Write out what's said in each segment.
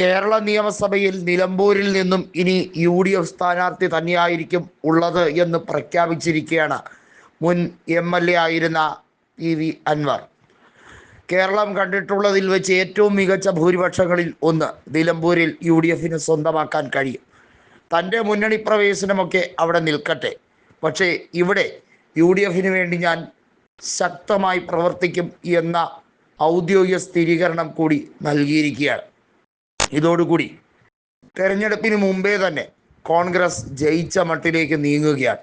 കേരള നിയമസഭയിൽ നിലമ്പൂരിൽ നിന്നും ഇനി യു ഡി എഫ് സ്ഥാനാർത്ഥി തന്നെയായിരിക്കും ഉള്ളത് എന്ന് പ്രഖ്യാപിച്ചിരിക്കുകയാണ് മുൻ എം എൽ എ ആയിരുന്ന പി വി അൻവർ. കേരളം കണ്ടിട്ടുള്ളതിൽ വെച്ച് ഏറ്റവും മികച്ച ഭൂരിപക്ഷങ്ങളിൽ ഒന്ന് നിലമ്പൂരിൽ യു ഡി എഫിന് സ്വന്തമാക്കാൻ കഴിയും. തന്റെ മുന്നണി പ്രവേശനമൊക്കെ അവിടെ നിൽക്കട്ടെ. പക്ഷേ ഇവിടെ യു ഡി എഫിന് വേണ്ടി ഞാൻ ശക്തമായി പ്രവർത്തിക്കും എന്ന ഔദ്യോഗിക സ്ഥിരീകരണം കൂടി നൽകിയിരിക്കുകയാണ്. ഇതോടുകൂടി. തെരഞ്ഞെടുപ്പിന് മുമ്പേ തന്നെ കോൺഗ്രസ് ജയിച്ച മട്ടിലേക്ക് നീങ്ങുകയാണ്.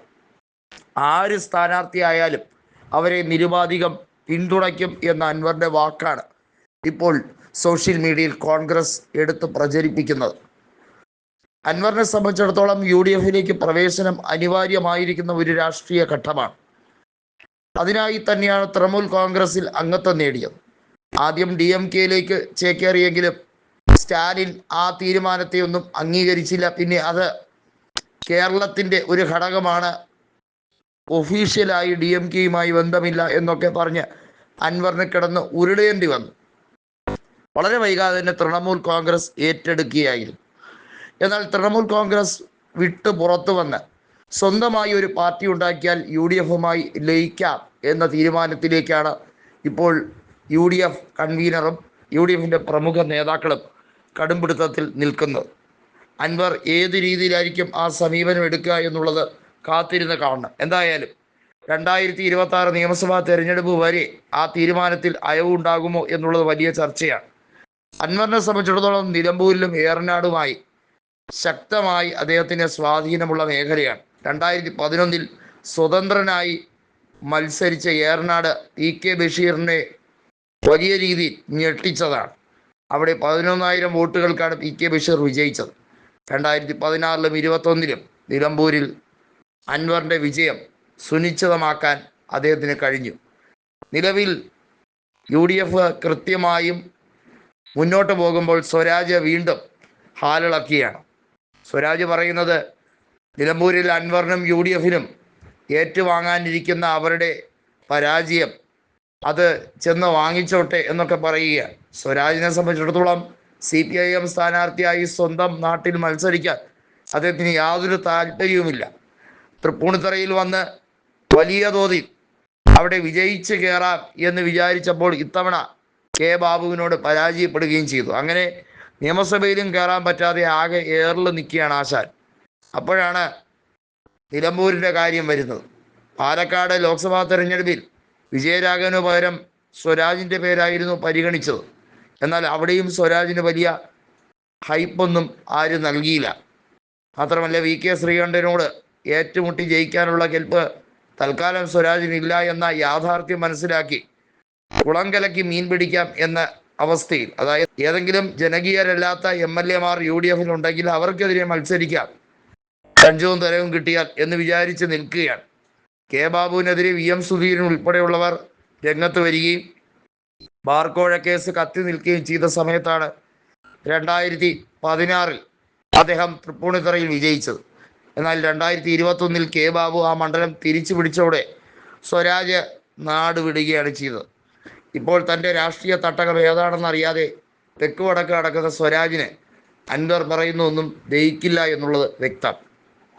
ആര് സ്ഥാനാർത്ഥിയായാലും അവരെ നിരുപാധികം പിന്തുണയ്ക്കും എന്ന അൻവറിന്റെ വാക്കാണ് ഇപ്പോൾ സോഷ്യൽ മീഡിയയിൽ കോൺഗ്രസ് എടുത്ത് പ്രചരിപ്പിക്കുന്നത്. അൻവറിനെ സംബന്ധിച്ചിടത്തോളം യു ഡി എഫിലേക്ക് പ്രവേശനം അനിവാര്യമായിരിക്കുന്ന ഒരു രാഷ്ട്രീയ ഘട്ടമാണ്. അതിനായി തന്നെയാണ് തൃണമൂൽ കോൺഗ്രസിൽ അംഗത്വം നേടിയത്. ആദ്യം ഡി എം കെയിലേക്ക് ചേക്കേറിയെങ്കിലും സ്റ്റാലിൻ ആ തീരുമാനത്തെ ഒന്നും അംഗീകരിച്ചില്ല. പിന്നെ അത് കേരളത്തിന്റെ ഒരു ഘടകമാണ്. ഒഫീഷ്യലായി ഡി എം കെയുമായി ബന്ധമില്ല എന്നൊക്കെ പറഞ്ഞ് അൻവറിന് കിടന്ന് ഉരുളേണ്ടി വന്നു. വളരെ വൈകാതെ തന്നെ തൃണമൂൽ കോൺഗ്രസ് ഏറ്റെടുക്കുകയായിരുന്നു. എന്നാൽ തൃണമൂൽ കോൺഗ്രസ് വിട്ട് പുറത്തു വന്ന് സ്വന്തമായി ഒരു പാർട്ടി ഉണ്ടാക്കിയാൽ യു ഡി എഫുമായി ലയിക്കാം എന്ന തീരുമാനത്തിലേക്കാണ് ഇപ്പോൾ യു ഡി എഫ് കൺവീനറും യു ഡി എഫിന്റെ പ്രമുഖ നേതാക്കളും കടുംപിടുത്തത്തിൽ നിൽക്കുന്നത്. അൻവർ ഏത് രീതിയിലായിരിക്കും ആ സമീപനം എടുക്കുക എന്നുള്ളത് കാത്തിരുന്ന് കാണണം. എന്തായാലും രണ്ടായിരത്തി ഇരുപത്തി ആറ് നിയമസഭാ തെരഞ്ഞെടുപ്പ് വരെ ആ തീരുമാനത്തിൽ അയവുണ്ടാകുമോ എന്നുള്ളത് വലിയ ചർച്ചയാണ്. അൻവറിനെ സംബന്ധിച്ചിടത്തോളം നിലമ്പൂരിലും ഏറനാടുമായി ശക്തമായി അദ്ദേഹത്തിന് സ്വാധീനമുള്ള മേഖലയാണ്. രണ്ടായിരത്തി പതിനൊന്നിൽ സ്വതന്ത്രനായി മത്സരിച്ച ഏറനാട് പി കെ ബഷീറിനെ വലിയ രീതിയിൽ ഞെട്ടിച്ചതാണ്. അവിടെ പതിനൊന്നായിരം വോട്ടുകൾക്കാണ് പി കെ ബഷീർ വിജയിച്ചത്. രണ്ടായിരത്തി പതിനാറിലും ഇരുപത്തൊന്നിലും നിലമ്പൂരിൽ അൻവറിന്റെ വിജയം സുനിശ്ചിതമാക്കാൻ അദ്ദേഹത്തിന് കഴിഞ്ഞു. നിലവിൽ യു ഡി എഫ് കൃത്യമായും മുന്നോട്ട് പോകുമ്പോൾ സ്വരാജ് വീണ്ടും ഹാലിളക്കിയാണ് സ്വരാജ് പറയുന്നത് നിലമ്പൂരിൽ അൻവറിനും യു ഡി എഫിനും ഏറ്റുവാങ്ങാനിരിക്കുന്ന അവരുടെ പരാജയം അത് ചെന്ന് വാങ്ങിച്ചോട്ടെ എന്നൊക്കെ പറയുക. സ്വരാജിനെ സംബന്ധിച്ചിടത്തോളം സി പി ഐ എം സ്ഥാനാർത്ഥിയായി സ്വന്തം നാട്ടിൽ മത്സരിക്കാൻ അദ്ദേഹത്തിന് യാതൊരു താല്പര്യവുമില്ല. തൃപ്പൂണിത്തറയിൽ വന്ന് വലിയ തോതിൽ അവിടെ വിജയിച്ച് കയറാം എന്ന് വിചാരിച്ചപ്പോൾ ഇത്തവണ കെ ബാബുവിനോട് പരാജയപ്പെടുകയും ചെയ്തു. അങ്ങനെ നിയമസഭയിലും കയറാൻ പറ്റാതെ ആകെ ഏറിൽ നിൽക്കുകയാണ് ആശാൻ. അപ്പോഴാണ് നിലമ്പൂരിന്റെ കാര്യം വരുന്നത്. പാലക്കാട് ലോക്സഭാ തെരഞ്ഞെടുപ്പിൽ വിജയരാഘവന് പകരം സ്വരാജിന്റെ പേരായിരുന്നു പരിഗണിച്ചത്. എന്നാൽ അവിടെയും സ്വരാജിന് വലിയ ഹൈപ്പൊന്നും ആരും നൽകിയില്ല. മാത്രമല്ല വി കെ ശ്രീകണ്ഠനോട് ഏറ്റുമുട്ടി ജയിക്കാനുള്ള കെൽപ്പ് തൽക്കാലം സ്വരാജിനില്ല എന്ന യാഥാർത്ഥ്യം മനസ്സിലാക്കി കുളം കലക്കി മീൻ പിടിക്കാം എന്ന അവസ്ഥയിൽ അതായത് ഏതെങ്കിലും ജനകീയരല്ലാത്ത എം എൽ എമാർ യു ഡി എഫിൽ ഉണ്ടെങ്കിൽ അവർക്കെതിരെ മത്സരിക്കാം. കഞ്ചവും തരവും കിട്ടിയാൽ എന്ന് വിചാരിച്ച് നിൽക്കുകയാണ്. കെ ബാബുവിനെതിരെ വി എം സുധീരൻ ഉൾപ്പെടെയുള്ളവർ രംഗത്ത് വരികയും ബാർക്കോഴ കേസ് കത്തി നിൽക്കുകയും ചെയ്ത സമയത്താണ് രണ്ടായിരത്തി പതിനാറിൽ അദ്ദേഹം തൃപ്പൂണിത്തറയിൽ വിജയിച്ചത്. എന്നാൽ രണ്ടായിരത്തി ഇരുപത്തൊന്നിൽ കെ ബാബു ആ മണ്ഡലം തിരിച്ചു പിടിച്ചോടെ സ്വരാജ് നാട് വിടുകയാണ് ചെയ്തത്. ഇപ്പോൾ തന്റെ രാഷ്ട്രീയ തട്ടകം ഏതാണെന്നറിയാതെ തെക്ക് വടക്ക് അടക്കുന്ന സ്വരാജിന് അൻവർ പറയുന്നൊന്നും ദയിക്കില്ല എന്നുള്ളത് വ്യക്തം.